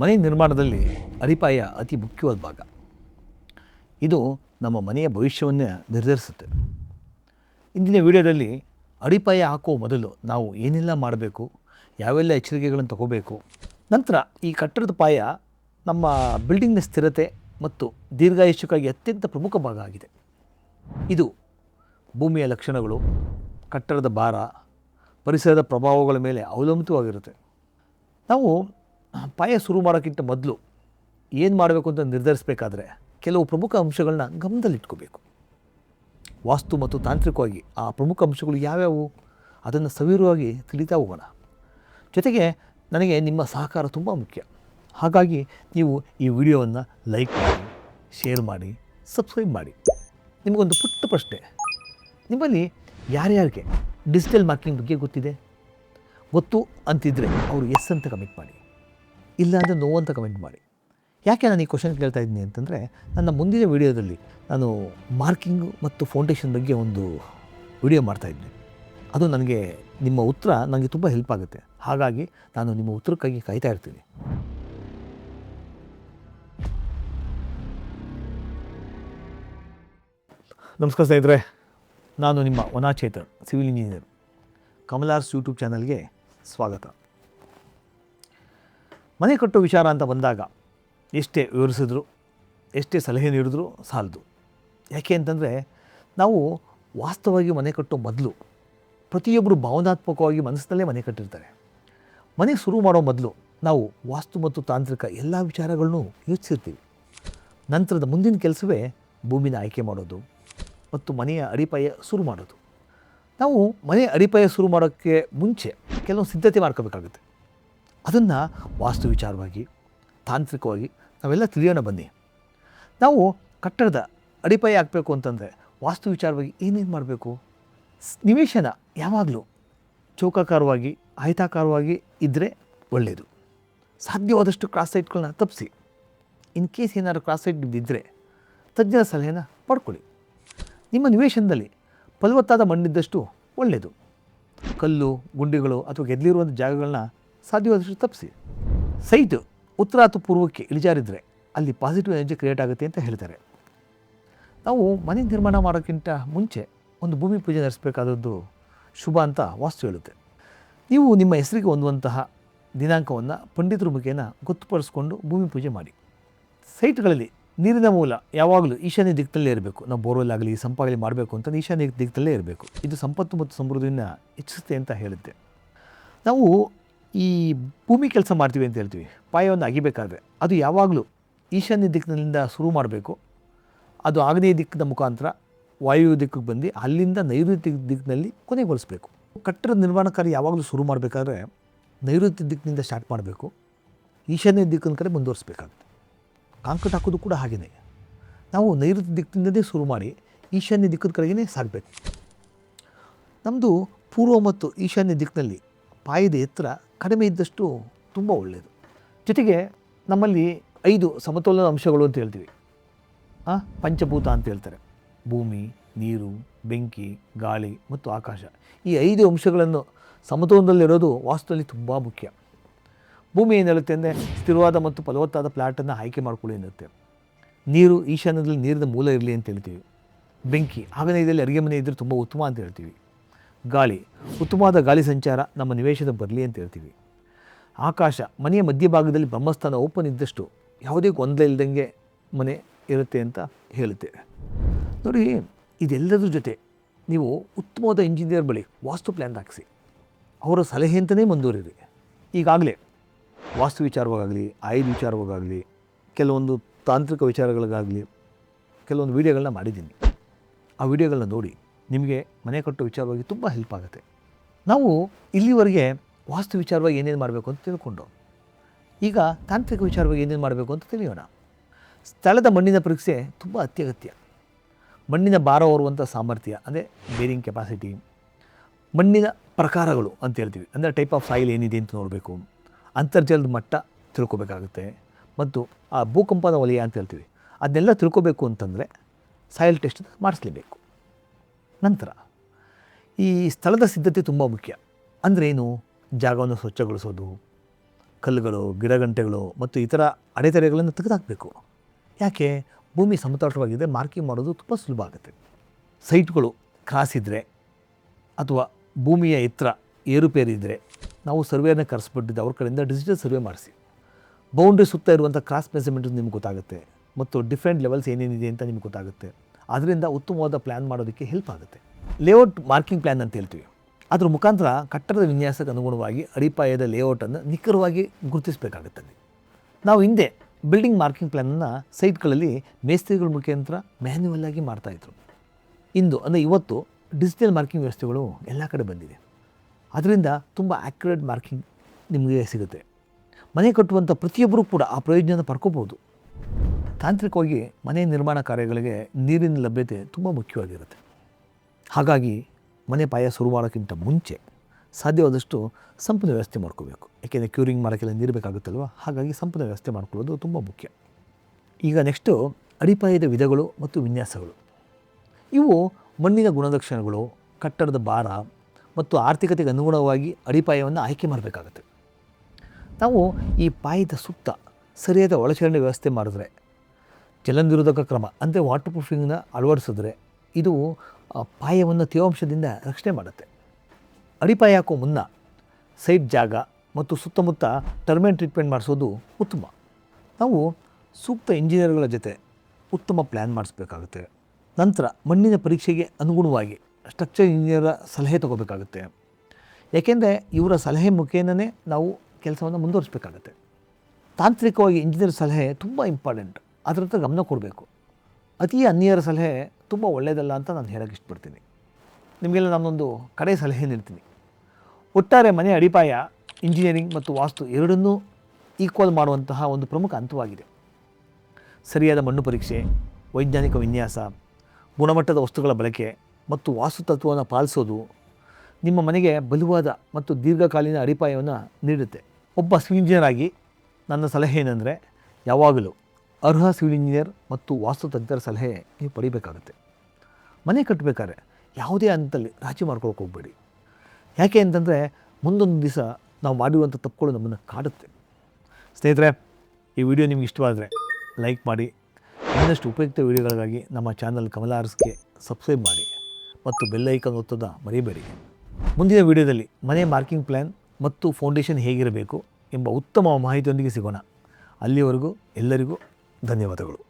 ಮನೆ ನಿರ್ಮಾಣದಲ್ಲಿ ಅಡಿಪಾಯ ಅತಿ ಮುಖ್ಯವಾದ ಭಾಗ. ಇದು ನಮ್ಮ ಮನೆಯ ಭವಿಷ್ಯವನ್ನೇ ನಿರ್ಧರಿಸುತ್ತೆ. ಇಂದಿನ ವಿಡಿಯೋದಲ್ಲಿ ಅಡಿಪಾಯ ಹಾಕುವ ಮೊದಲು ನಾವು ಏನೆಲ್ಲ ಮಾಡಬೇಕು, ಯಾವೆಲ್ಲ ಎಚ್ಚರಿಕೆಗಳನ್ನು ತಗೋಬೇಕು, ನಂತರ ಈ ಕಟ್ಟಡದ ಪಾಯ ನಮ್ಮ ಬಿಲ್ಡಿಂಗ್ನ ಸ್ಥಿರತೆ ಮತ್ತು ದೀರ್ಘಾಯುಷ್ಯಕ್ಕಾಗಿ ಅತ್ಯಂತ ಪ್ರಮುಖ ಭಾಗ ಆಗಿದೆ. ಇದು ಭೂಮಿಯ ಲಕ್ಷಣಗಳು, ಕಟ್ಟಡದ ಭಾರ, ಪರಿಸರದ ಪ್ರಭಾವಗಳ ಮೇಲೆ ಅವಲಂಬಿತವಾಗಿರುತ್ತೆ. ನಾವು ಪಾಯ ಶುರು ಮಾಡೋಕ್ಕಿಂತ ಮೊದಲು ಏನು ಮಾಡಬೇಕು ಅಂತ ನಿರ್ಧರಿಸಬೇಕಾದ್ರೆ ಕೆಲವು ಪ್ರಮುಖ ಅಂಶಗಳನ್ನ ಗಮನದಲ್ಲಿಟ್ಕೋಬೇಕು. ವಾಸ್ತು ಮತ್ತು ತಾಂತ್ರಿಕವಾಗಿ ಆ ಪ್ರಮುಖ ಅಂಶಗಳು ಯಾವ್ಯಾವು? ಅದನ್ನು ಸವಿರವಾಗಿ ತಿಳಿತಾ ಹೋಗೋಣ. ಜೊತೆಗೆ ನನಗೆ ನಿಮ್ಮ ಸಹಕಾರ ತುಂಬ ಮುಖ್ಯ. ಹಾಗಾಗಿ ನೀವು ಈ ವಿಡಿಯೋವನ್ನು ಲೈಕ್ ಮಾಡಿ, ಶೇರ್ ಮಾಡಿ, ಸಬ್ಸ್ಕ್ರೈಬ್ ಮಾಡಿ. ನಿಮಗೊಂದು ಪುಟ್ಟ ಪ್ರಶ್ನೆ. ನಿಮ್ಮಲ್ಲಿ ಯಾರ್ಯಾರಿಗೆ ಡಿಜಿಟಲ್ ಮಾರ್ಕೆಟಿಂಗ್ ಬಗ್ಗೆ ಗೊತ್ತಿದೆ? ಗೊತ್ತು ಅಂತಿದ್ದರೆ ಅವರು ಎಸ್ ಅಂತ ಕಮೆಂಟ್ ಮಾಡಿ. ಇಲ್ಲ ಅಂದರೆ ನೋ ಅಂತ ಕಮೆಂಟ್ ಮಾಡಿ. ಯಾಕೆ ನಾನು ಈ ಕ್ವಶನ್ ಕೇಳ್ತಾ ಇದ್ದೀನಿ ಅಂತಂದರೆ, ನನ್ನ ಮುಂದಿನ ವಿಡಿಯೋದಲ್ಲಿ ನಾನು ಮಾರ್ಕಿಂಗು ಮತ್ತು ಫೌಂಡೇಶನ್ ಬಗ್ಗೆ ಒಂದು ವಿಡಿಯೋ ಮಾಡ್ತಾಯಿದ್ದೆ ಅದು ನನಗೆ ನಿಮ್ಮ ಉತ್ತರ ನನಗೆ ತುಂಬ ಹೆಲ್ಪ್ ಆಗುತ್ತೆ. ಹಾಗಾಗಿ ನಾನು ನಿಮ್ಮ ಉತ್ತರಕ್ಕಾಗಿ ಕಾಯ್ತಾ ಇರ್ತೀನಿ. ನಮಸ್ಕಾರ ಸ್ನೇಹಿತರೆ, ನಾನು ನಿಮ್ಮ ವನಾಚೇತನ್ ಸಿವಿಲ್ ಇಂಜಿನಿಯರ್ ಕಮಲಾರ್ಸ್ ಯೂಟ್ಯೂಬ್ ಚಾನಲ್ಗೆ ಸ್ವಾಗತ. ಮನೆ ಕಟ್ಟೋ ವಿಚಾರ ಅಂತ ಬಂದಾಗ ಎಷ್ಟೇ ವಿವರಿಸಿದ್ರು, ಎಷ್ಟೇ ಸಲಹೆ ನೀಡಿದ್ರು ಸಾಲದು. ಯಾಕೆ ಅಂತಂದರೆ ನಾವು ವಾಸ್ತವವಾಗಿ ಮನೆ ಕಟ್ಟೋ ಮೊದಲು ಪ್ರತಿಯೊಬ್ಬರು ಭಾವನಾತ್ಮಕವಾಗಿ ಮನಸ್ಸಿನಲ್ಲೇ ಮನೆ ಕಟ್ಟಿರ್ತಾರೆ. ಮನೆ ಶುರು ಮಾಡೋ ಮೊದಲು ನಾವು ವಾಸ್ತು ಮತ್ತು ತಾಂತ್ರಿಕ ಎಲ್ಲ ವಿಚಾರಗಳನ್ನು ಯೋಚಿಸಿರ್ತೀವಿ. ನಂತರದ ಮುಂದಿನ ಕೆಲಸವೇ ಭೂಮಿನ ಆಯ್ಕೆ ಮಾಡೋದು ಮತ್ತು ಮನೆಯ ಅಡಿಪಾಯ ಶುರು ಮಾಡೋದು. ನಾವು ಮನೆ ಅಡಿಪಾಯ ಶುರು ಮಾಡೋಕ್ಕೆ ಮುಂಚೆ ಕೆಲವೊಂದು ಸಿದ್ಧತೆ ಮಾಡ್ಕೋಬೇಕಾಗುತ್ತೆ. ಅದನ್ನು ವಾಸ್ತು ವಿಚಾರವಾಗಿ ತಾಂತ್ರಿಕವಾಗಿ ನಾವೆಲ್ಲ ತಿಳಿಯೋಣ ಬನ್ನಿ. ನಾವು ಕಟ್ಟಡದ ಅಡಿಪಾಯ ಹಾಕಬೇಕು ಅಂತಂದರೆ ವಾಸ್ತು ವಿಚಾರವಾಗಿ ಏನೇನು ಮಾಡಬೇಕು? ನಿವೇಶನ ಯಾವಾಗಲೂ ಚೌಕಾಕಾರವಾಗಿ, ಆಯತಾಕಾರವಾಗಿ ಇದ್ದರೆ ಒಳ್ಳೆಯದು ಸಾಧ್ಯವಾದಷ್ಟು ಕ್ರಾಸ್ ಸೈಟ್ಗಳನ್ನ ತಪ್ಪಿಸಿ ಇನ್ ಕೇಸ್ ಏನಾದರೂ ಕ್ರಾಸ್ ಸೈಟ್ ಇದ್ದರೆ ತಜ್ಞರ ಸಲಹೆನ ಪಡ್ಕೊಳ್ಳಿ. ನಿಮ್ಮ ನಿವೇಶನದಲ್ಲಿ ಫಲವತ್ತಾದ ಮಣ್ಣಿದ್ದಷ್ಟು ಒಳ್ಳೆಯದು ಕಲ್ಲು, ಗುಂಡಿಗಳು ಅಥವಾ ಗೆದ್ದಲಿರುವಂಥ ಜಾಗಗಳನ್ನ ಸಾಧ್ಯವಾದಷ್ಟು ತಪ್ಪಿಸಿ. ಸೈಟ್ ಉತ್ತರ ಅಥವಾ ಪೂರ್ವಕ್ಕೆ ಇಳಿಜಾರಿದ್ರೆ ಅಲ್ಲಿ ಪಾಸಿಟಿವ್ ಎನರ್ಜಿ ಕ್ರಿಯೇಟ್ ಆಗುತ್ತೆ ಅಂತ ಹೇಳ್ತಾರೆ ನಾವು ಮನೆ ನಿರ್ಮಾಣ ಮಾಡೋಕ್ಕಿಂತ ಮುಂಚೆ ಒಂದು ಭೂಮಿ ಪೂಜೆ ನಡೆಸಬೇಕಾದದ್ದು ಶುಭ ಅಂತ ವಾಸ್ತು ಹೇಳುತ್ತೆ. ನೀವು ನಿಮ್ಮ ಹೆಸರಿಗೆ ಹೊಂದುವಂತಹ ದಿನಾಂಕವನ್ನು ಪಂಡಿತರ ಮುಖೇನ ಗೊತ್ತುಪಡಿಸ್ಕೊಂಡು ಭೂಮಿ ಪೂಜೆ ಮಾಡಿ. ಸೈಟ್ಗಳಲ್ಲಿ ನೀರಿನ ಮೂಲ ಯಾವಾಗಲೂ ಈಶಾನ್ಯ ದಿಕ್ಕಲ್ಲೇ ಇರಬೇಕು. ನಾವು ಬೋರ್ವೆಲ್ ಆಗಲಿ, ಸಂಪಾಗಲಿ ಮಾಡಬೇಕು ಅಂತ ಈಶಾನ್ಯ ದಿಕ್ಕಲ್ಲೇ ಇರಬೇಕು. ಇದು ಸಂಪತ್ತು ಮತ್ತು ಸಮೃದ್ಧಿಯನ್ನು ಹೆಚ್ಚಿಸುತ್ತೆ ಅಂತ ಹೇಳುತ್ತೆ. ನಾವು ಈ ಭೂಮಿ ಕೆಲಸ ಮಾಡ್ತೀವಿ ಅಂತ ಹೇಳ್ತೀವಿ. ಪಾಯವನ್ನು ಅಗಿಬೇಕಾದ್ರೆ ಅದು ಯಾವಾಗಲೂ ಈಶಾನ್ಯ ದಿಕ್ಕಿನಿಂದ ಶುರು ಮಾಡಬೇಕು. ಅದು ಆಗ್ನೇಯ ದಿಕ್ಕಿನ ಮುಖಾಂತರ ವಾಯು ದಿಕ್ಕಿಗೆ ಬಂದು ಅಲ್ಲಿಂದ ನೈಋತ್ಯ ದಿಕ್ಕಿನಲ್ಲಿ ಕೊನೆಗೊಳಿಸಬೇಕು. ಕಟ್ಟಡ ನಿರ್ಮಾಣ ಕಾರ್ಯ ಯಾವಾಗಲೂ ಶುರು ಮಾಡಬೇಕಾದ್ರೆ ನೈಋತ್ಯ ದಿಕ್ಕಿನಿಂದ ಸ್ಟಾರ್ಟ್ ಮಾಡಬೇಕು. ಈಶಾನ್ಯ ದಿಕ್ಕಿನ ಕಡೆ ಮುಂದುವರಿಸಬೇಕಾಗುತ್ತೆ. ಕಾಂಕ್ರೀಟ್ ಹಾಕೋದು ಕೂಡ ಹಾಗೆಯೇ ನಾವು ನೈಋತ್ಯ ದಿಕ್ಕಿನಿಂದಲೇ ಶುರು ಮಾಡಿ ಈಶಾನ್ಯ ದಿಕ್ಕಿನ ಕಡೆಗೇ ಸಾಗಬೇಕು. ನಮ್ಮದು ಪೂರ್ವ ಮತ್ತು ಈಶಾನ್ಯ ದಿಕ್ಕಿನಲ್ಲಿ ಪಾಯದ ಎತ್ತರ ಕಡಿಮೆ ಇದ್ದಷ್ಟು ತುಂಬ ಒಳ್ಳೆಯದು ಜೊತೆಗೆ ನಮ್ಮಲ್ಲಿ ಐದು ಸಮತೋಲನ ಅಂಶಗಳು ಅಂತ ಹೇಳ್ತೀವಿ. ಪಂಚಭೂತ ಅಂತ ಹೇಳ್ತಾರೆ. ಭೂಮಿ, ನೀರು, ಬೆಂಕಿ, ಗಾಳಿ ಮತ್ತು ಆಕಾಶ. ಈ ಐದು ಅಂಶಗಳನ್ನು ಸಮತೋಲನದಲ್ಲಿರೋದು ವಾಸ್ತುವಲ್ಲಿ ತುಂಬ ಮುಖ್ಯ. ಭೂಮಿ ಏನು ಹೇಳುತ್ತೆ ಅಂದರೆ ಸ್ಥಿರವಾದ ಮತ್ತು ಫಲವತ್ತಾದ ಪ್ಲಾಟನ್ನು ಆಯ್ಕೆ ಮಾಡಿಕೊಳ್ಳಿ ಅನ್ನುತ್ತೆ ನೀರು ಈಶಾನ್ಯದಲ್ಲಿ ನೀರಿನ ಮೂಲ ಇರಲಿ ಅಂತ ಹೇಳ್ತೀವಿ. ಬೆಂಕಿ ಆಗನೇಯದಲ್ಲಿ ಅಡುಗೆ ಮನೆ ಇದ್ದರೆ ತುಂಬ ಉತ್ತಮ ಅಂತ ಹೇಳ್ತೀವಿ. ಗಾಳಿ, ಉತ್ತಮವಾದ ಗಾಳಿ ಸಂಚಾರ ನಮ್ಮ ನಿವೇಶನ ಬರಲಿ ಅಂತ ಹೇಳ್ತೀವಿ. ಆಕಾಶ, ಮನೆಯ ಮಧ್ಯಭಾಗದಲ್ಲಿ ಬ್ರಹ್ಮಸ್ಥಾನ ಓಪನ್ ಇದ್ದಷ್ಟು ಯಾವುದೇ ಗೊಂದಲ ಇಲ್ಲದಂಗೆ ಮನೆ ಇರುತ್ತೆ ಅಂತ ಹೇಳುತ್ತೇವೆ. ನೋಡಿ, ಇದೆಲ್ಲದ್ರ ಜೊತೆ ನೀವು ಉತ್ತಮವಾದ ಇಂಜಿನಿಯರ್ ಬಳಿ ವಾಸ್ತು ಪ್ಲ್ಯಾನ್ ಹಾಕಿಸಿ. ಅವರ ಸಲಹೆ ಅಂತಲೇ ಮುಂದುವರಿರಿ. ಈಗಾಗಲೇ ವಾಸ್ತು ವಿಚಾರವಾಗಲಿ ಆಯುಧ ವಿಚಾರವಾಗಲಿ ಕೆಲವೊಂದು ತಾಂತ್ರಿಕ ವಿಚಾರಗಳಿಗಾಗಲಿ, ಕೆಲವೊಂದು ವೀಡಿಯೋಗಳನ್ನ ಮಾಡಿದ್ದೀನಿ. ಆ ವಿಡಿಯೋಗಳನ್ನ ನೋಡಿ ನಿಮಗೆ ಮನೆ ಕಟ್ಟೋ ವಿಚಾರವಾಗಿ ತುಂಬ ಹೆಲ್ಪ್ ಆಗುತ್ತೆ. ನಾವು ಇಲ್ಲಿವರೆಗೆ ವಾಸ್ತು ವಿಚಾರವಾಗಿ ಏನೇನು ಮಾಡಬೇಕು ಅಂತ ತಿಳ್ಕೊಂಡು, ಈಗ ತಾಂತ್ರಿಕ ವಿಚಾರವಾಗಿ ಏನೇನು ಮಾಡಬೇಕು ಅಂತ ತಿಳಿಯೋಣ. ಸ್ಥಳದ ಮಣ್ಣಿನ ಪರೀಕ್ಷೆ ತುಂಬ ಅತ್ಯಗತ್ಯ. ಮಣ್ಣಿನ ಭಾರ ಹೊರುವಂಥ ಸಾಮರ್ಥ್ಯ, ಅಂದರೆ ಬೇರಿಂಗ್ ಕೆಪಾಸಿಟಿ ಮಣ್ಣಿನ ಪ್ರಕಾರಗಳು ಅಂತ ಹೇಳ್ತೀವಿ. ಅಂದರೆ ಟೈಪ್ ಆಫ್ ಸಾಯಿಲ್ ಏನಿದೆ ಅಂತ ನೋಡಬೇಕು. ಅಂತರ್ಜಲದ ಮಟ್ಟ ತಿಳ್ಕೊಬೇಕಾಗುತ್ತೆ. ಮತ್ತು ಆ ಭೂಕಂಪದ ವಲಯ ಅಂತ ಹೇಳ್ತೀವಿ. ಅದನ್ನೆಲ್ಲ ತಿಳ್ಕೊಬೇಕು ಅಂತಂದರೆ ಸಾಯಿಲ್ ಟೆಸ್ಟ್ ಮಾಡಿಸ್ಲೇಬೇಕು. ನಂತರ ಈ ಸ್ಥಳದ ಸಿದ್ಧತೆ ತುಂಬ ಮುಖ್ಯ. ಅಂದರೆ ಏನು? ಜಾಗವನ್ನು ಸ್ವಚ್ಛಗೊಳಿಸೋದು, ಕಲ್ಲುಗಳು, ಗಿಡಗಂಟೆಗಳು ಮತ್ತು ಇತರ ಅಡೆತಡೆಗಳನ್ನು ತೆಗೆದುಹಾಕಬೇಕು. ಯಾಕೆ? ಭೂಮಿ ಸಮತಟ್ಟವಾಗಿದ್ದರೆ ಮಾರ್ಕಿಂಗ್ ಮಾಡೋದು ತುಂಬ ಸುಲಭ ಆಗುತ್ತೆ. ಸೈಟ್ಗಳು ಕ್ರಾಸ್ ಇದ್ದರೆ ಅಥವಾ ಭೂಮಿಯ ಎತ್ತರ ಏರುಪೇರಿದ್ದರೆ ನಾವು ಸರ್ವೆಯನ್ನು ಕರೆಸ್ಬಿಟ್ಟಿದ್ದು ಅವ್ರ ಕಡೆಯಿಂದ ಡಿಜಿಟಲ್ ಸರ್ವೆ ಮಾಡಿಸಿ. ಬೌಂಡ್ರಿ ಸುತ್ತ ಇರುವಂಥ ಕ್ರಾಸ್ ಮೆಸರ್ಮೆಂಟ್ ನಿಮ್ಗೆ ಗೊತ್ತಾಗುತ್ತೆ ಮತ್ತು ಡಿಫ್ರೆಂಟ್ ಲೆವೆಲ್ಸ್ ಏನೇನಿದೆ ಅಂತ ನಿಮ್ಗೆ ಗೊತ್ತಾಗುತ್ತೆ. ಅದರಿಂದ ಉತ್ತಮವಾದ ಪ್ಲ್ಯಾನ್ ಮಾಡೋದಕ್ಕೆ ಹೆಲ್ಪ್ ಆಗುತ್ತೆ. ಲೇಔಟ್ ಮಾರ್ಕಿಂಗ್ ಪ್ಲ್ಯಾನ್ ಅಂತ ಹೇಳ್ತೀವಿ. ಅದರ ಮುಖಾಂತರ ಕಟ್ಟಡದ ವಿನ್ಯಾಸಕ್ಕೆ ಅನುಗುಣವಾಗಿ ಅಡಿಪಾಯದ ಲೇಔಟನ್ನು ನಿಖರವಾಗಿ ಗುರುತಿಸಬೇಕಾಗುತ್ತದೆ ನಾವು ಹಿಂದೆ ಬಿಲ್ಡಿಂಗ್ ಮಾರ್ಕಿಂಗ್ ಪ್ಲ್ಯಾನನ್ನು ಸೈಟ್ಗಳಲ್ಲಿ ಮೇಸ್ತ್ರಿಗಳ ಮುಖಾಂತರ ಮ್ಯಾನ್ಯುವಲ್ ಆಗಿ ಮಾಡ್ತಾಯಿದ್ರು ಇಂದು ಅಂದರೆ ಇವತ್ತು ಡಿಜಿಟಲ್ ಮಾರ್ಕಿಂಗ್ ವ್ಯವಸ್ಥೆಗಳು ಎಲ್ಲ ಕಡೆ ಬಂದಿದೆ. ಅದರಿಂದ ತುಂಬ ಆ್ಯಕ್ಯುರೇಟ್ ಮಾರ್ಕಿಂಗ್ ನಿಮಗೆ ಸಿಗುತ್ತೆ. ಮನೆ ಕಟ್ಟುವಂಥ ಪ್ರತಿಯೊಬ್ಬರೂ ಕೂಡ ಆ ಪ್ರಯೋಜನ ಪಡ್ಕೋಬೋದು ತಾಂತ್ರಿಕವಾಗಿ ಮನೆ ನಿರ್ಮಾಣ ಕಾರ್ಯಗಳಿಗೆ ನೀರಿನ ಲಭ್ಯತೆ ತುಂಬ ಮುಖ್ಯವಾಗಿರುತ್ತೆ. ಹಾಗಾಗಿ ಮನೆ ಪಾಯ ಶುರು ಮಾಡೋಕ್ಕಿಂತ ಮುಂಚೆ ಸಾಧ್ಯವಾದಷ್ಟು ಸಂಪದ ವ್ಯವಸ್ಥೆ ಮಾಡ್ಕೋಬೇಕು. ಯಾಕೆಂದರೆ ಕ್ಯೂರಿಂಗ್ ಮಾಡೋಕ್ಕೆಲ್ಲ ನೀರು ಬೇಕಾಗುತ್ತಲ್ವ? ಹಾಗಾಗಿ ಸಂಪದ ವ್ಯವಸ್ಥೆ ಮಾಡ್ಕೊಳ್ಳೋದು ತುಂಬ ಮುಖ್ಯ. ಈಗ ನೆಕ್ಸ್ಟು ಅಡಿಪಾಯದ ವಿಧಗಳು ಮತ್ತು ವಿನ್ಯಾಸಗಳು. ಇವು ಮಣ್ಣಿನ ಗುಣಲಕ್ಷಣಗಳು, ಕಟ್ಟಡದ ಭಾರ ಮತ್ತು ಆರ್ಥಿಕತೆಗೆ ಅನುಗುಣವಾಗಿ ಅಡಿಪಾಯವನ್ನು ಆಯ್ಕೆ ಮಾಡಬೇಕಾಗುತ್ತೆ. ನಾವು ಈ ಪಾಯದ ಸುತ್ತ ಸರಿಯಾದ ಒಳಚರಂಡಿ ವ್ಯವಸ್ಥೆ ಮಾಡಿದ್ರೆ ಜಲನಿರೋಧಕ ಕ್ರಮ ಅಂದರೆ ವಾಟರ್ ಪ್ರೂಫಿಂಗ್ನ ಅಳವಡಿಸಿದ್ರೆ ಇದು ಪಾಯವನ್ನು ತೇವಾಂಶದಿಂದ ರಕ್ಷಣೆ ಮಾಡುತ್ತೆ. ಅಡಿಪಾಯ ಹಾಕೋ ಮುನ್ನ ಸೈಟ್ ಜಾಗ ಮತ್ತು ಸುತ್ತಮುತ್ತ ಟರ್ಮೇನ್ ಟ್ರೀಟ್ಮೆಂಟ್ ಮಾಡಿಸೋದು ಉತ್ತಮ. ನಾವು ಸೂಕ್ತ ಇಂಜಿನಿಯರ್ಗಳ ಜೊತೆ ಉತ್ತಮ ಪ್ಲ್ಯಾನ್ ಮಾಡಿಸ್ಬೇಕಾಗುತ್ತೆ. ನಂತರ ಮಣ್ಣಿನ ಪರೀಕ್ಷೆಗೆ ಅನುಗುಣವಾಗಿ ಸ್ಟ್ರಕ್ಚರ್ ಇಂಜಿನಿಯರ ಸಲಹೆ ತಗೋಬೇಕಾಗುತ್ತೆ. ಏಕೆಂದರೆ ಇವರ ಸಲಹೆ ಮುಖೇನೇ ನಾವು ಕೆಲಸವನ್ನು ಮುಂದುವರಿಸಬೇಕಾಗುತ್ತೆ. ತಾಂತ್ರಿಕವಾಗಿ ಇಂಜಿನಿಯರ್ ಸಲಹೆ ತುಂಬ ಇಂಪಾರ್ಟೆಂಟ್ ಅದರ ಗಮನ ಕೊಡಬೇಕು. ಅತಿ ಅನ್ಯರ ಸಲಹೆ ತುಂಬ ಒಳ್ಳೆಯದಲ್ಲ ಅಂತ ನಾನು ಹೇಳೋಕ್ಕೆ ಇಷ್ಟಪಡ್ತೀನಿ. ನಿಮಗೆಲ್ಲ ನಾನೊಂದು ಕಡೆ ಸಲಹೆ ನೀಡ್ತೀನಿ. ಒಟ್ಟಾರೆ ಮನೆ ಅಡಿಪಾಯ ಇಂಜಿನಿಯರಿಂಗ್ ಮತ್ತು ವಾಸ್ತು ಎರಡನ್ನೂ ಈಕ್ವಲ್ ಮಾಡುವಂತಹ ಒಂದು ಪ್ರಮುಖ ಹಂತವಾಗಿದೆ. ಸರಿಯಾದ ಮಣ್ಣು ಪರೀಕ್ಷೆ, ವೈಜ್ಞಾನಿಕ ವಿನ್ಯಾಸ, ಗುಣಮಟ್ಟದ ವಸ್ತುಗಳ ಬಳಕೆ ಮತ್ತು ವಾಸ್ತು ತತ್ವವನ್ನು ಪಾಲಿಸೋದು ನಿಮ್ಮ ಮನೆಗೆ ಬಲುವಾದ ಮತ್ತು ದೀರ್ಘಕಾಲೀನ ಅಡಿಪಾಯವನ್ನು ನೀಡುತ್ತೆ. ಒಬ್ಬ ಸಿವಿಲ್ ಇಂಜಿನಿಯರ್ ಆಗಿ ನನ್ನ ಸಲಹೆ ಏನಂದರೆ ಯಾವಾಗಲೂ ಅರ್ಹ ಸಿವಿಲ್ ಇಂಜಿನಿಯರ್ ಮತ್ತು ವಾಸ್ತುತಜ್ಞರ ಸಲಹೆ ನೀವು ಪಡಿಬೇಕಾಗುತ್ತೆ. ಮನೆ ಕಟ್ಟಬೇಕಾದ್ರೆ ಯಾವುದೇ ಹಂತದಲ್ಲಿ ರಾಜಿ ಮಾಡ್ಕೊಳಕ್ಕೆ ಹೋಗಬೇಡಿ. ಯಾಕೆ ಅಂತಂದರೆ ಮುಂದೊಂದು ದಿವಸ ನಾವು ಮಾಡಿರುವಂಥ ತಪ್ಪುಗಳು ನಮ್ಮನ್ನು ಕಾಡುತ್ತೆ. ಸ್ನೇಹಿತರೆ, ಈ ವಿಡಿಯೋ ನಿಮ್ಗೆ ಇಷ್ಟವಾದರೆ ಲೈಕ್ ಮಾಡಿ, ಇನ್ನಷ್ಟು ಉಪಯುಕ್ತ ವಿಡಿಯೋಗಳಿಗಾಗಿ ನಮ್ಮ ಚಾನಲ್ ಕಮಲ ಆರ್ಸ್ಗೆ ಸಬ್ಸ್ಕ್ರೈಬ್ ಮಾಡಿ ಮತ್ತು ಬೆಲ್ ಐಕನ್ ಒತ್ತೋದ ಮರಿಬೇಡಿ. ಮುಂದಿನ ವಿಡಿಯೋದಲ್ಲಿ ಮನೆ ಮಾರ್ಕಿಂಗ್ ಪ್ಲ್ಯಾನ್ ಮತ್ತು ಫೌಂಡೇಶನ್ ಹೇಗಿರಬೇಕು ಎಂಬ ಉತ್ತಮ ಮಾಹಿತಿಯೊಂದಿಗೆ ಸಿಗೋಣ. ಅಲ್ಲಿವರೆಗೂ ಎಲ್ಲರಿಗೂ ధన్యవాదములు